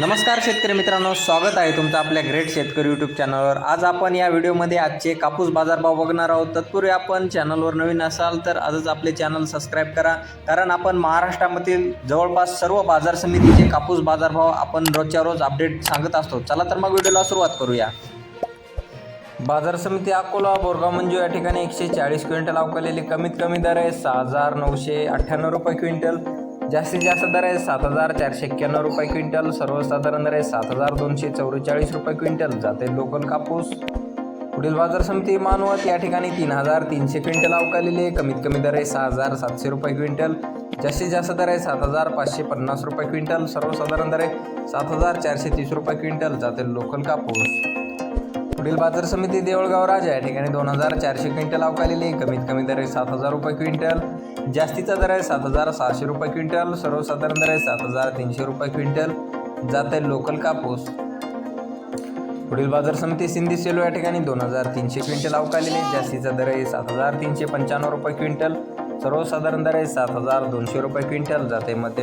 नमस्कार शेतकरी मित्रांनो स्वागत आहे तुमचं आपल्या ग्रेट शेतकरी यूट्यूब चॅनलवर आज आपण या व्हिडिओमध्ये आजचे कापूस बाजारभाव बघणार आहोत. तत्पूर्वी आपण चॅनलवर नवीन असाल तर आजच आपले चॅनल सबस्क्राईब करा. कारण आपण महाराष्ट्रामधील जवळपास सर्व बाजार समितीचे कापूस बाजारभाव आपण रोजच्या रोज अपडेट सांगत असतो. चला तर मग व्हिडिओला सुरुवात करूया. बाजार समिती अकोला बोरगाव मंजू या ठिकाणी एकशे चाळीस क्विंटल अवकालेली कमीत कमी दर आहे सहा हजार नऊशे अठ्ठ्याण्णव रुपये क्विंटल. जास्तीत जास्त दर आहे सात हजार चारशे एक्क्याण्णव रुपये क्विंटल सर्वसाधारण दर आहे सात हजार दोनशे चौवेचाळीस रुपये क्विंटल. जाते लोकल कापूस. पुढील बाजार समिती मानवत या ठिकाणी तीन हजार तीनशे क्विंटल अवकालेले आहे. कमीत कमी दर आहे सहा हजार सातशे रुपये क्विंटल. जास्तीत जास्त दर आहे सात हजार पाचशे पन्नास रुपये क्विंटल. सर्वसाधारण दर आहे सात हजार चारशे तीस रुपये क्विंटल. जाते लोकल कापूस. पुढील बाजार समिती देवळगाव राजा या ठिकाणी दोन हजार चारशे क्विंटल अवकालेली कमीत कमी दर आहे सात हजार रुपये क्विंटल. जास्तीचा दर आहे सात हजार सहाशे रुपये क्विंटल. सर्वसाधारण दर आहे सात हजार तीनशे रुपये क्विंटल. जात आहे लोकल कापूस. पुढील बाजार समिती सिंधी सेलो या ठिकाणी दोन हजार तीनशे क्विंटल अवकालेली जास्तीचा दर आहे सात हजार तीनशे पंच्याण्णव रुपये क्विंटल. सर्वसाधारण दर आहे सात हजार दोनशे रुपये क्विंटल. जाते मध्ये